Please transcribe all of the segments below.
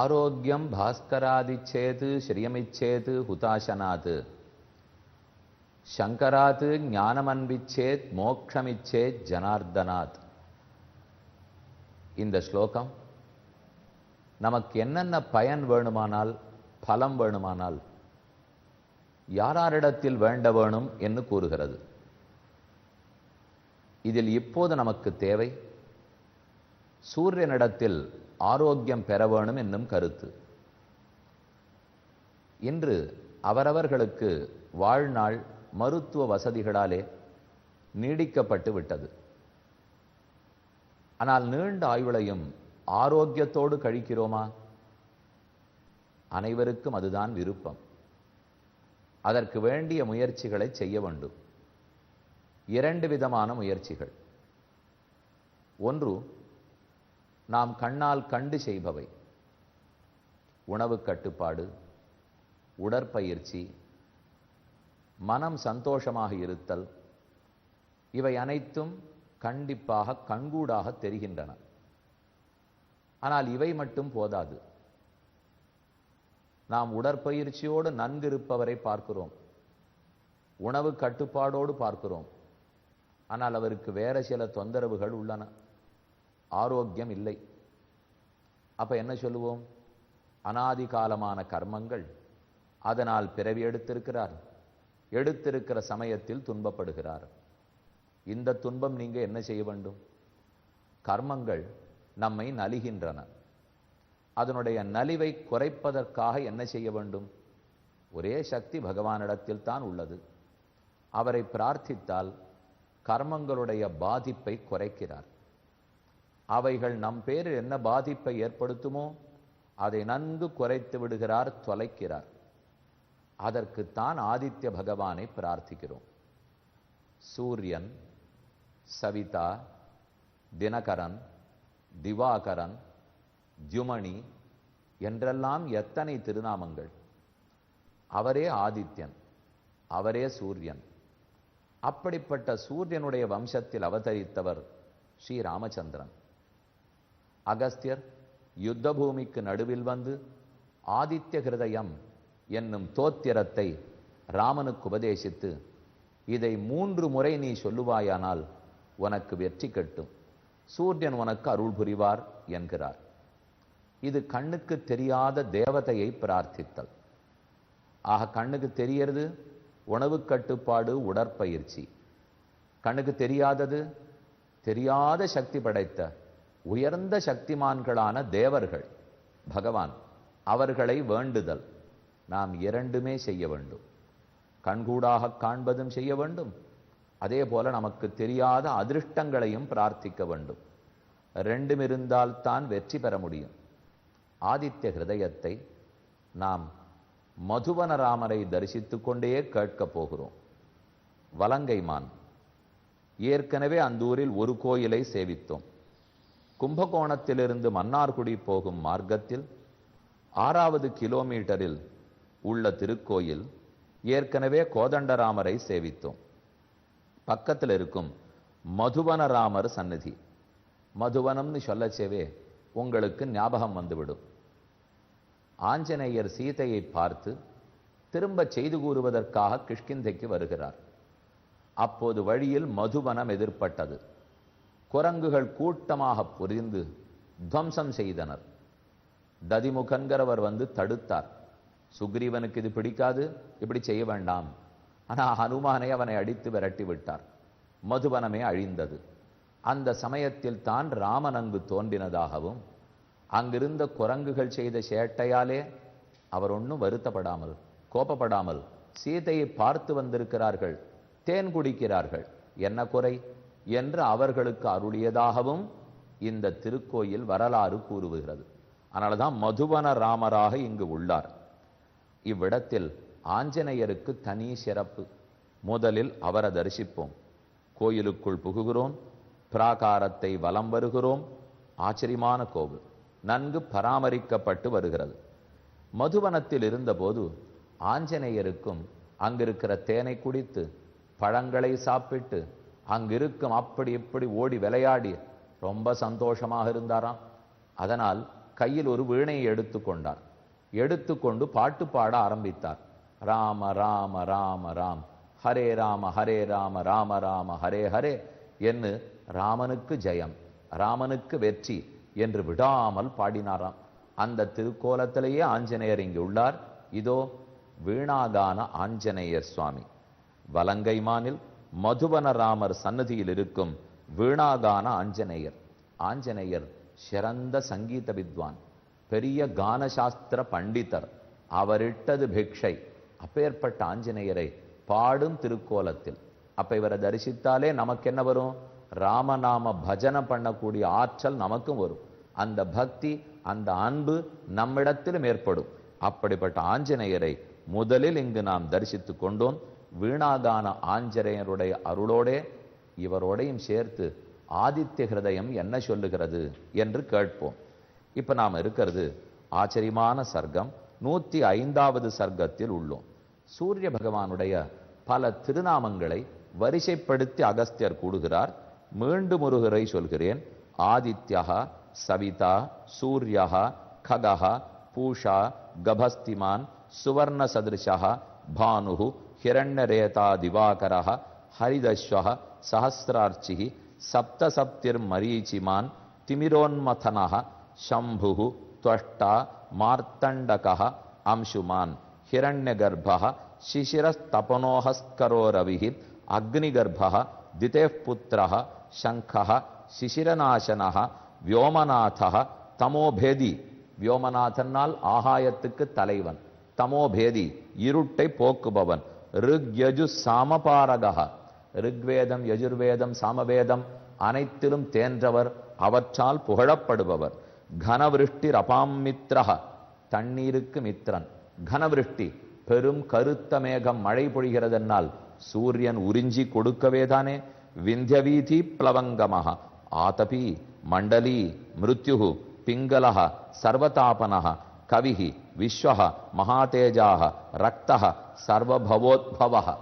ஆரோக்கியம் பாஸ்கராதிச்சேது ஸ்ரீயமிச்சேது ஹுதாசனாது. சங்கராத் ஞானமன்பிச்சேத் மோக்ஷமிச்சேத் ஜனார்தனாத். இந்த ஸ்லோகம் நமக்கு என்னென்ன பயன் வேணுமானால் பலம் வேணுமானால் யாராரிடத்தில் வேண்ட வேணும் என்று கூறுகிறது. இதில் இப்போது நமக்கு தேவை சூரியனிடத்தில் ஆரோக்கியம் பெற வேணும் என்னும் கருத்து. இன்று அவரவர்களுக்கு வாழ்நாள் மருத்துவ வசதிகளாலே நீடிக்கப்பட்டு விட்டது. ஆனால் நீண்ட ஆயுளையும் ஆரோக்கியத்தோடு கழிக்கிறோமா? அனைவருக்கும் அதுதான் விருப்பம். அதற்கு வேண்டிய முயற்சிகளை செய்ய வேண்டும். இரண்டு விதமான முயற்சிகள். ஒன்று நாம் கண்ணால் கண்டு செய்பவை. உணவு கட்டுப்பாடு உடற்பயிற்சி மனம் சந்தோஷமாக இருத்தல் இவை அனைத்தும் கண்டிப்பாக கண்கூடாக தெரிகின்றன. ஆனால் இவை மட்டும் போதாது. நாம் உடற்பயிற்சியோடு நன்கிருப்பவரை பார்க்கிறோம். உணவு கட்டுப்பாடோடு பார்க்கிறோம். ஆனால் அவருக்கு வேறு சில தொந்தரவுகள் உள்ளன. ஆரோக்கியம் இல்லை. அப்போ என்ன சொல்லுவோம்? அனாதி காலமான கர்மங்கள் அதனால் பிறவி எடுத்திருக்கிறார். எடுத்திருக்கிற சமயத்தில் துன்பப்படுகிறார். இந்த துன்பம் நீங்கள் என்ன செய்ய வேண்டும்? கர்மங்கள் நம்மை நலிகின்றன. அதனுடைய நலிவை குறைப்பதற்காக என்ன செய்ய வேண்டும்? ஒரே சக்தி பகவானிடத்தில் தான் உள்ளது. அவரை பிரார்த்தித்தால் கர்மங்களுடைய பாதிப்பை குறைக்கிறார். அவைகள் நம் பேரில் என்ன பாதிப்பை ஏற்படுத்துமோ அதை நன்கு குறைத்து விடுகிறார் தொலைக்கிறார். அதற்குத்தான் ஆதித்ய பகவானை பிரார்த்திக்கிறோம். சூரியன் சவிதா தினகரன் திவாகரன் ஜுமணி என்றெல்லாம் எத்தனை திருநாமங்கள். அவரே ஆதித்யன் அவரே சூரியன். அப்படிப்பட்ட சூரியனுடைய வம்சத்தில் அவதரித்தவர் ஸ்ரீ ராமச்சந்திரன். அகஸ்தியர் யுத்த பூமிக்கு நடுவில் வந்து ஆதித்ய ஹிருதயம் என்னும் தோத்திரத்தை ராமனுக்கு உபதேசித்து இதை மூன்று முறை நீ சொல்லுவாயானால் உனக்கு வெற்றி கட்டும். சூரியன் உனக்கு அருள் புரிவார் என்கிறார். இது கண்ணுக்கு தெரியாத தேவதையை பிரார்த்தித்தல். ஆக கண்ணுக்கு தெரியறது உணவு கட்டுப்பாடு உடற்பயிற்சி. கண்ணுக்கு தெரியாதது தெரியாத சக்தி படைத்த உயர்ந்த சக்திமான்களான தேவர்கள் பகவான் அவர்களை வேண்டுதல். நாம் இரண்டுமே செய்ய வேண்டும். கண்கூடாக காண்பதும் செய்ய வேண்டும். அதே போல நமக்கு தெரியாத அதிர்ஷ்டங்களையும் பிரார்த்திக்க வேண்டும். ரெண்டும் இருந்தால்தான் வெற்றி பெற முடியும். ஆதித்ய ஹிருதயத்தை நாம் மதுவன ராமரை தரிசித்துக் கொண்டே கேட்கப் போகிறோம். வலங்கைமான் ஏற்கனவே அந்த ஊரில் ஒரு கோயிலை சேவித்தோம். கும்பகோணத்திலிருந்து மன்னார்குடி போகும் மார்க்கத்தில் ஆறாவது கிலோமீட்டரில் உள்ள திருக்கோயில் ஏற்கனவே கோதண்டராமரை சேவித்தோம். பக்கத்தில் இருக்கும் மதுவனராமர் சந்நிதி. மதுவனம்னு சொல்லச்சேவே உங்களுக்கு ஞாபகம் வந்துவிடும். ஆஞ்சநேயர் சீதையை பார்த்து திரும்ப செய்து கூறுவதற்காக கிஷ்கிந்தைக்கு வருகிறார். அப்போது வழியில் மதுவனம் எதிர்ப்பட்டது குரங்குகள் கூட்டமாக புரிந்து துவம்சம் செய்தனர். ததிமுகன்கிறவர் வந்து தடுத்தார். சுக்ரீவனுக்கு இது பிடிக்காது இப்படி செய்ய வேண்டாம். ஆனால் ஹனுமானை அவனை அடித்து விரட்டி விட்டார். மதுவனமே அழிந்தது. அந்த சமயத்தில் தான் ராமன் அங்கு தோன்றினதாகவும் அங்கிருந்த குரங்குகள் செய்த சேட்டையாலே அவர் ஒன்றும் வருத்தப்படாமல் கோபப்படாமல் சீதையை பார்த்து வந்திருக்கிறார்கள். தேன் குடிக்கிறார்கள். என்ன குறை? என்று அவர்களுக்கு அருளியதாகவும் இந்த திருக்கோயில் வரலாறு கூறுகிறது. அதனால தான் மதுவன ராமராக இங்கு உள்ளார். இவ்விடத்தில் ஆஞ்சநேயருக்கு தனி சிறப்பு. முதலில் அவரை தரிசிப்போம். கோயிலுக்குள் புகுகிறோம். பிராகாரத்தை வலம் வருகிறோம். ஆச்சரியமான கோவில் நன்கு பராமரிக்கப்பட்டு வருகிறது. மதுவனத்தில் இருந்தபோது ஆஞ்சநேயருக்கும் அங்கிருக்கிற தேனை குடித்து பழங்களை சாப்பிட்டு அங்கிருக்கும் அப்படி இப்படி ஓடி விளையாடி ரொம்ப சந்தோஷமாக இருந்தாராம். அதனால் கையில் ஒரு வீணையை எடுத்துக்கொண்டார் எடுத்துக்கொண்டு பாட்டு பாட ஆரம்பித்தார். ராம ராம ராம ராம். ஹரே ராம ஹரே ராம ராம ராம ஹரே ஹரே என்று ராமனுக்கு ஜெயம் ராமனுக்கு வெற்றி என்று விடாமல் பாடினாராம். அந்த திருக்கோலத்திலேயே ஆஞ்சநேயர் இங்கு உள்ளார். இதோ வீணாகான ஆஞ்சநேயர் சுவாமி. வலங்கை மாநில் மதுவனராமர் சன்னதியில் இருக்கும் வீணாகான ஆஞ்சநேயர். ஆஞ்சநேயர் சிறந்த சங்கீத வித்வான் பெரிய கானசாஸ்திர பண்டிதர். அவரிட்டது பிக்ஷை. அப்பேற்பட்ட ஆஞ்சநேயரை பாடும் திருக்கோலத்தில். அப்ப இவரை தரிசித்தாலே நமக்கு என்ன வரும்? ராமநாம பஜனை பண்ணக்கூடிய ஆற்றல் நமக்கும் வரும். அந்த பக்தி அந்த அன்பு நம்மிடத்திலும் ஏற்படும். அப்படிப்பட்ட ஆஞ்சநேயரை முதலில் இங்கு நாம் தரிசித்துக் கொண்டோம். வீணாகான ஆஞ்சரேயருடைய அருளோடே இவரோடையும் சேர்த்து ஆதித்ய ஹிருதயம் என்ன சொல்லுகிறது என்று கேட்போம். இப்போ நாம் இருக்கிறது ஆச்சரியமான சர்க்கம் நூற்றி ஐந்தாவது சர்க்கத்தில் உள்ளோம். சூரிய பகவானுடைய பல திருநாமங்களை வரிசைப்படுத்தி அகஸ்தியர் கூடுகிறார் மீண்டும் ஒரு முறை சொல்கிறேன் ஆதித்யா சவிதா சூர்யா खगः பூஷா கபஸ்திமான் சுவர்ண சதிருஷா பானு ஹிரண்யரேதா திவாகரः ஹரிதஸ்வः சஹசிரார்ச்சிः சப்தசப்திர்மரீச்சிமான் திமிரோன்மதனः शम्भुः त्वष्टा मार्तण्डकः अंशुमान् हिरण्यगर्भः शिशिरस्तपनोहस्करो रविः अग्निगर्भः दितेः पुत्रः शङ्खः शिशिरनाशनः व्योमनाथः தமோபேதி வியோமநாதனால் ஆகாயத்துக்கு தலைவன் தமோபேதி இருட்டை போக்குபவன் ரிக் யஜு சாமபாரகா ரிக்வேதம் யஜுர்வேதம் சாமவேதம் அனைத்திலும் தேன்றவர் அவற்றால் புகழப்படுபவர். கனவிருஷ்டி ரபாமித்ரஹ தண்ணீருக்கு மித்திரன் கனவிருஷ்டி பெரும் கருத்த மேகம் மழை பொழிகிறதென்னால் சூரியன் உறிஞ்சி கொடுக்கவே தானே. விந்தியவீதி பிளவங்கமாக ஆதபி மண்டலி மிருத்யு பிங்களஹ சர்வதாபனஹ. கவி விஸ்வ மகாதேஜாக ரக்தஹ சர்வபவோத்பவ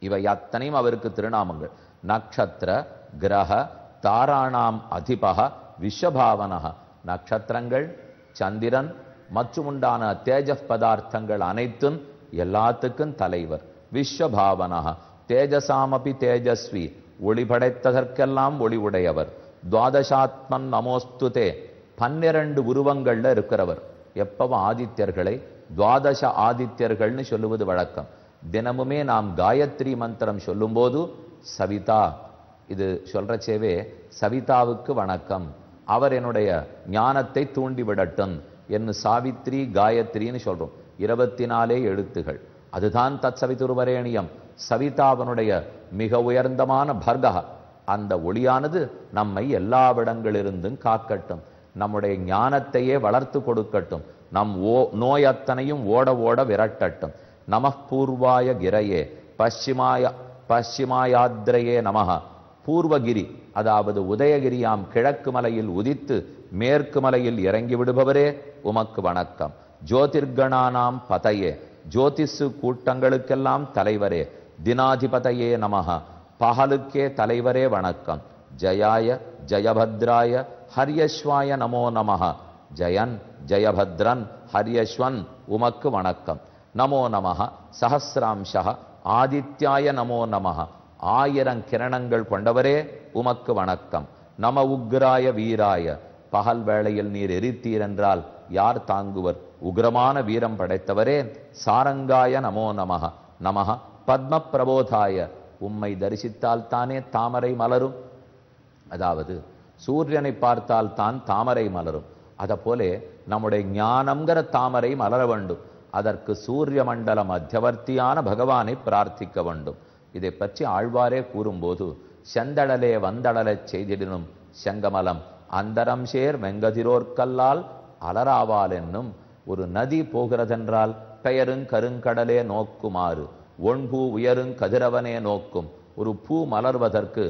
இவை அத்தனையும் அவருக்கு திருநாமங்கள். நக்ஷத்திர கிரக தாராணாம் அதிபக விஸ்வபாவனக நட்சத்திரங்கள் சந்திரன் மற்றும் உண்டான தேஜஸ் பதார்த்தங்கள் அனைத்தும் எல்லாத்துக்கும் தலைவர். விஸ்வபாவன தேஜசாமபி தேஜஸ்வி. ஒளி படைத்ததற்கெல்லாம் ஒளி உடையவர் துவாதசாத்மன் நமோஸ்துதே. பன்னிரண்டு உருவங்கள்ல இருக்கிறவர். எப்பவும் ஆதித்யர்களை துவாதச ஆதித்யர்கள்னு சொல்லுவது வழக்கம். தினமுமே நாம் காயத்ரி மந்திரம் சொல்லும்போது சவிதா இது சொல்றச்சேவே சவிதாவுக்கு வணக்கம். அவர் என்னுடைய ஞானத்தை தூண்டி விடட்டும் என்று சாவித்ரி காயத்ரின்னு சொல்றோம். இருபத்தி நாலே எழுத்துகள். அதுதான் தத் சவிதுருவரேணியம். சவிதாவனுடைய மிக உயர்ந்தமான பர்கா அந்த ஒளியானது நம்மை எல்லாவிடங்களிலிருந்தும் காக்கட்டும். நம்முடைய ஞானத்தையே வளர்த்து கொடுக்கட்டும். நம் ஓ நோய் அத்தனையும் ஓட ஓட விரட்டட்டும். நமப்பூர்வாய கிரையே பশ্சிமாய பশ্சிமாயாத்ரையே நமக பூர்வகிரி அதாவது உதயகிரியாம் கிழக்கு மலையில் உதித்து மேற்கு மலையில் இறங்கி விடுபவரே உமக்கு வணக்கம். ஜோதிர்கணானாம் பதையே ஜோதிசு கூட்டங்களுக்கெல்லாம் தலைவரே தினாதிபதையே நமக பகலுக்கே தலைவரே வணக்கம். ஜயாய ஜயபத்ராய ஹரியஸ்வாய நமோ நமக ஜயன் ஜயபத்ரன் ஹரியஸ்வன் உமக்கு வணக்கம். நமோ நமஹ சஹசிராம்சः ஆதித்யாய நமோ நமக ஆயிரம் கிரணங்கள் கொண்டவரே உமக்கு வணக்கம். நம உக்ராய வீராய. பகல் வேளையில் நீர் எரித்தீர் என்றால் யார் தாங்குவர்? உக்ரமான வீரம் படைத்தவரே சாரங்காய நமோ நமக நமக பத்ம பிரபோதாய. உம்மை தரிசித்தால் தானே தாமரை மலரும். அதாவது சூரியனை பார்த்தால் தான் தாமரை மலரும். அதை போலே நம்முடைய ஞானம்ங்கிற தாமரை மலர வேண்டும். அதற்கு சூரிய மண்டல மத்தியவர்த்தியான பகவானை பிரார்த்திக்க வேண்டும். இதை பற்றி ஆழ்வாரே கூறும்போது செந்தடலே வந்தடலச் செய்திடினும் செங்கமலம் அந்தரம் சேர் வெங்கதிரோர்க்கல்லால் அலராவால் என்னும் ஒரு நதி போகிறதென்றால் பெயருங் கருங்கடலே நோக்குமாறு ஒன்பூ உயருங் கதிரவனே நோக்கும் ஒரு பூ மலர்வதற்கு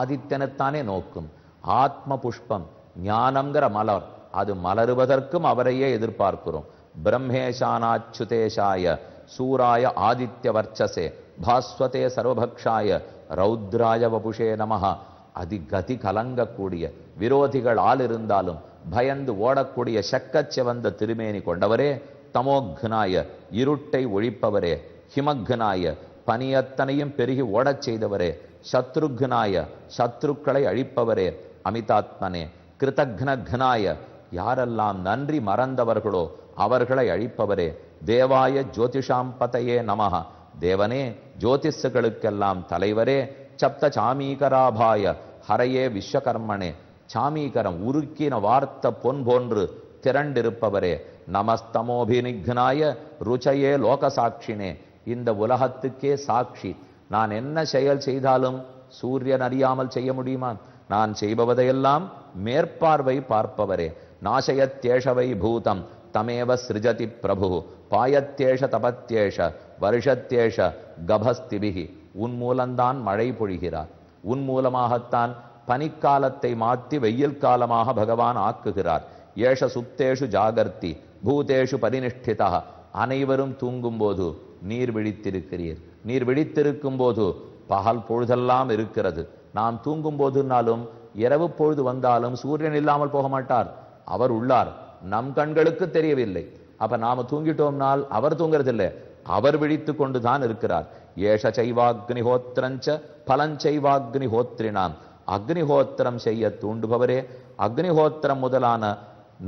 ஆதித்தனத்தானே நோக்கும் ஆத்ம புஷ்பம் ஞானம்ங்கிற மலர். அது மலருவதற்கும் அவரையே எதிர்பார்க்கிறோம். பிரம்மேஷானாச்சுதேஷாய சூராய ஆதித்ய வர்ச்சசே பாஸ்வதே சர்வபக்ஷாய ரௌத்ராய வபுஷே நமக அதி கதி கலங்கக்கூடிய விரோதிகள் ஆள் இருந்தாலும் பயந்து ஓடக்கூடிய செக்கச் வந்த திருமேனி கொண்டவரே தமோக்னாய இருட்டை ஒழிப்பவரே ஹிமக்னாய பனியத்தனையும் பெருகி ஓடச் செய்தவரே சத்ருக்னாய சத்ருக்களை அழிப்பவரே அமிதாத்மனே கிருதக்னக்னாய யாரெல்லாம் நன்றி மறந்தவர்களோ அவர்களை அழிப்பவரே தேவாய ஜோதிஷாம்பதையே நமக தேவனே ஜோதிஷுகளுக்கெல்லாம் தலைவரே சப்த சாமீகராபாய ஹரையே விஸ்வகர்மனே சாமீகரம் உருக்கின வார்த்த பொன் போன்று திரண்டிருப்பவரே நமஸ்தமோபினிக்னாய ருச்சையே லோகசாட்சினே இந்த உலகத்துக்கே சாட்சி நான் என்ன செயல் செய்தாலும் சூரியன் அறியாமல் செய்ய முடியுமா? நான் செய்பவதையெல்லாம் மேற்பார்வை பார்ப்பவரே. நாசயத்தேஷவை பூதம். தமேவ சிருஜதி பிரபு. பாயத்தேஷ தபத்தேஷ வருஷத்தேஷ கபஸ்திபிகி உன் மூலம்தான் மழை பொழிகிறார். உன் மூலமாகத்தான் பனிக்காலத்தை மாற்றி வெயில் காலமாக பகவான் ஆக்குகிறார். ஏஷ சுப்தேஷு ஜாகர்த்தி. பூதேஷு பரிநிஷ்டிதா அனைவரும் தூங்கும்போது நீர் விழித்திருக்கிறீர். நீர் விழித்திருக்கும் போது பகல் பொழுதெல்லாம் இருக்கிறது. நாம் தூங்கும் போதுனாலும் இரவு பொழுது வந்தாலும் சூரியன் இல்லாமல் போக மாட்டார். அவர் உள்ளார். நம் கண்களுக்கு தெரியவில்லை. அப்ப நாம தூங்கிட்டோம்னால் அவர் தூங்குறதில்லை. அவர் விழித்து கொண்டு தான் இருக்கிறார். ஏஷ சைவாக்னிஹோத்திரஞ்ச பலஞ்சைவாக்னிஹோத்ரினாம் அக்னிஹோத்திரம் செய்ய தூண்டுபவரே. அக்னிஹோத்திரம் முதலான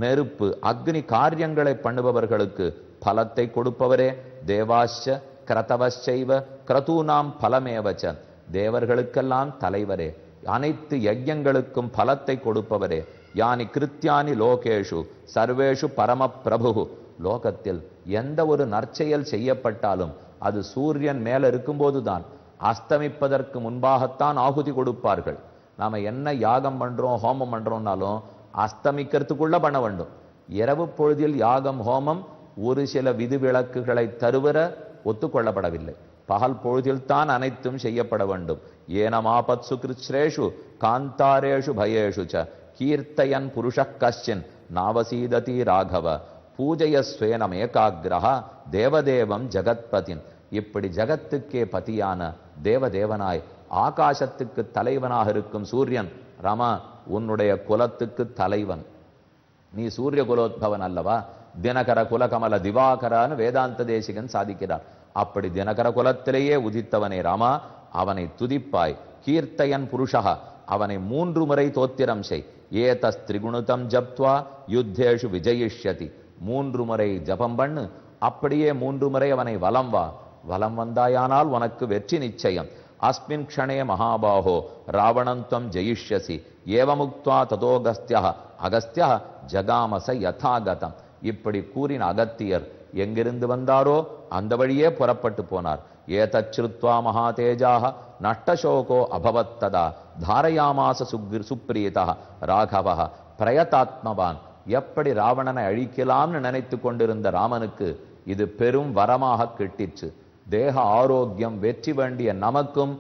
நெருப்பு அக்னி காரியங்களை பண்ணுபவர்களுக்கு பலத்தை கொடுப்பவரே. தேவாஷ கிரதவச்சைவ கிரதூனாம் பலமேவச்ச. தேவர்களுக்கெல்லாம் தலைவரே. அனைத்து யஜ்யங்களுக்கும் பலத்தை கொடுப்பவரே. யானி கிருத்தியானி லோகேஷு சர்வேஷு பரம பிரபு லோகத்தில் எந்த ஒரு நற்செயல் செய்யப்பட்டாலும் அது சூரியன் மேல இருக்கும்போதுதான். அஸ்தமிப்பதற்கு முன்பாகத்தான் ஆகுதி கொடுப்பார்கள். நாம என்ன யாகம் பண்றோம் ஹோமம் பண்றோம்னாலும் அஸ்தமிக்கிறதுக்குள்ள பண்ண வேண்டும். இரவு பொழுதில் யாகம் ஹோமம் ஒரு சில விதிவிலக்குகளை தருவர ஒத்துக்கொள்ளப்படவில்லை. பகல் பொழுதில் தான் அனைத்தும் செய்யப்பட வேண்டும். ஏனமாபத்சு கிருச்ரேஷு காந்தாரேஷு பயேஷு ச கீர்த்தயன் புருஷ கஷ்டின் நாவசீததி ராகவ பூஜையஸ்வேனம் ஏகாகிரகா தேவதேவம் ஜகத்பதின். இப்படி ஜகத்துக்கே பதியான தேவதேவனாய் ஆகாசத்துக்கு தலைவனாக இருக்கும் சூரியன் ரமா உன்னுடைய குலத்துக்கு தலைவன். நீ சூரிய குலோத்பவன் அல்லவா? தினகர குலகமல திவாகரான்னு வேதாந்த தேசிகன் சாதிக்கிறார். அப்படி தினகர குலத்திலேயே உதித்தவனே ராமா அவனை துதிப்பாய். கீர்த்தையன் புருஷகா அவனை மூன்று முறை தோத்திரம் செய். ஏதஸ் திரிகுணுதம் ஜப்துவா யுத்தேஷு விஜயிஷ்யதி. மூன்று முறை ஜபம் பண்ணு அப்படியே மூன்று முறை அவனை வலம் வா. வலம் வந்தாயானால் உனக்கு வெற்றி நிச்சயம். அஸ்மின் க்ஷணே மகாபாகோ ராவணந்தம் ஜெயிஷ்யசி. ஏவமுக்துவா ததோகஸ்தியா அகஸ்தியா ஜகாமச யதாகதம். இப்படி கூறின அகத்தியர் எங்கிருந்து வந்தாரோ அந்த வழியே புறப்பட்டு போனார். ஏதச்சிருத்வா மகாதேஜாக நஷ்டசோகோ அபவத்ததா தாரயாமாச சுக்ரி சுப்ரீதா ராகவ பிரயதாத்மவான். எப்படி ராவணனை அழிக்கலாம்னு நினைத்து கொண்டிருந்த ராமனுக்கு இது பெரும் வரமாக கிட்டிச்சு தேக ஆரோக்கியம் வெற்றி வேண்டிய நமக்கும்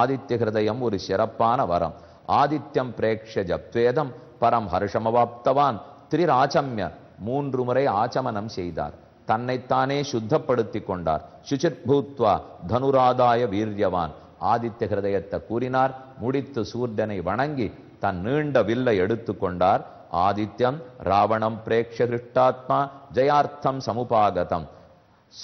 ஆதித்ய ஹிருதயம் ஒரு சிறப்பான வரம். ஆதித்யம் பிரேக்ஷ ஜப்வேதம் பரம் ஹர்ஷமவாப்தவான். திரிராச்சம்ய மூன்று முறை ஆச்சமனம் செய்தார். தன்னைத்தானே சுத்தப்படுத்தி கொண்டார். சுச்சித் பூத்வா தனுராதாய வீரியவான். ஆதித்ய ஹிருதயத்தை கூறினார். முடித்து சூர்டனை வணங்கி தன் நீண்ட வில்லை எடுத்துக்கொண்டார் ஆதித்யம் ராவணம் பிரேக்ஷ கிருஷ்டாத்மா ஜெயார்த்தம் சமுபாகதம்.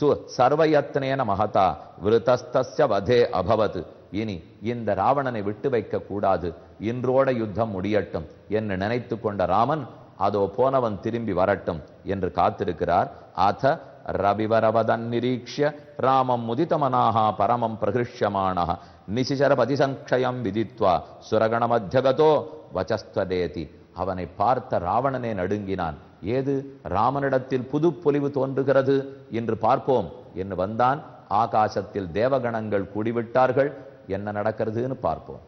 சு சர்வயத்னேன மகதா விருத்தஸ்தஸ்ய வதே அபவத். இனி இந்த ராவணனை விட்டு வைக்க கூடாது. இன்றோட யுத்தம் முடியட்டும். என்று நினைத்து கொண்ட ராமன் அதோ போனவன் திரும்பி வரட்டும் என்று காத்திருக்கிறார். அத ரவிவரவதன் நிரீக்ஷ ராமம் முதிதமனாக பரமம் பிரகிருஷ்யமானः நிசிசர பதிசங்ஷயம் விதித்வா சுரகண மத்தியகதோ அவனை பார்த்த ராவணனே நடுங்கினான். ஏது? ராமனிடத்தில் புது பொலிவு தோன்றுகிறது என்று பார்ப்போம் என்று வந்தான். ஆகாசத்தில் தேவகணங்கள் கூடிவிட்டார்கள். என்ன நடக்கிறதுன்னு பார்ப்போம்.